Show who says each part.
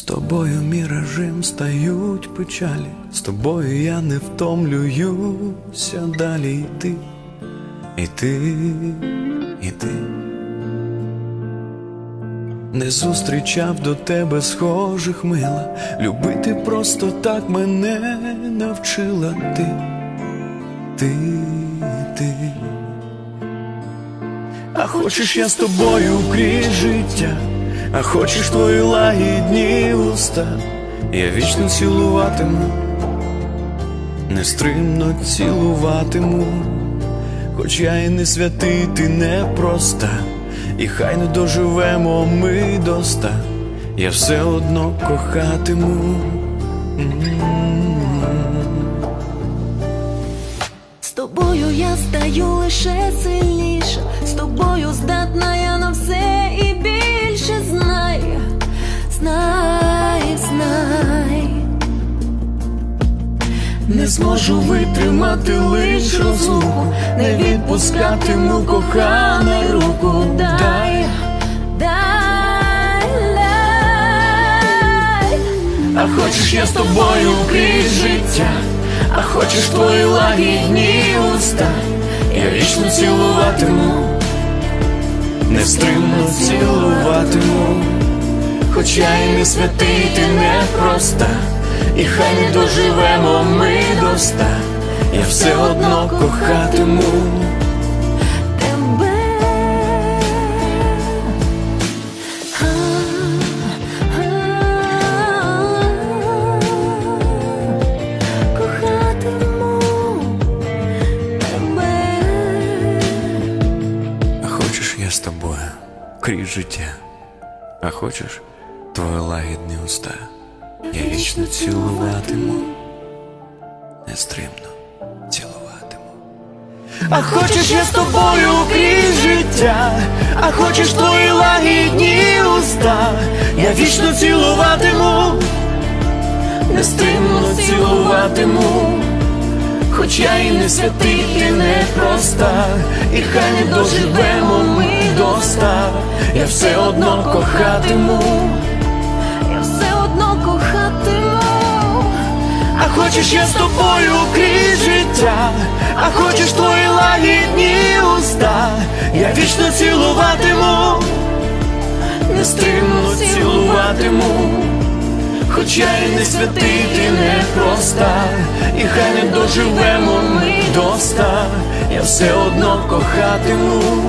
Speaker 1: тобою міражем стають печалі, з тобою я не втомлююся. Далі йти, іти, іти. Не зустрічав до тебе схожих мила, любити просто так мене навчила ти, ти, ти. А хочеш я з тобою крізь життя, а хочеш твої лагідні уста, я вічно цілуватиму, нестримно цілуватиму, хоч я і не святий, ти непроста, і хай не доживемо ми до ста, я все одно кохатиму.
Speaker 2: З тобою я стаю лише сильніша, з тобою здатна
Speaker 1: Не зможу витримати лиш розлуку, не відпускатиму кохана руку.
Speaker 2: дай, дай, дай.
Speaker 1: А хочеш я з тобою крізь життя, а хочеш твої лагідні уста, я вічно цілуватиму, нестримно цілуватиму, хоч я і не святий, ти непроста, і хай не доживемо ми до ста, я все одно кохатиму.
Speaker 2: тебе. Кохатиму тебе.
Speaker 1: А хочеш я з тобою крізь життя, а хочеш твої лагідні уста, я вічно цілуватиму, нестримно цілуватиму. А хочеш я з тобою крізь життя, а хочеш твої лагідні уста, я вічно цілуватиму, нестримно цілуватиму. Хоч я і не святий, ти непроста, і хай не доживемо ми до ста, я все одно кохатиму, хочеш я з тобою крізь життя, а хочеш твої лагідні уста, я вічно цілуватиму, нестримно цілуватиму. Хоч я і не святий, ти непроста, і хай не доживемо ми до ста, я все одно кохатиму.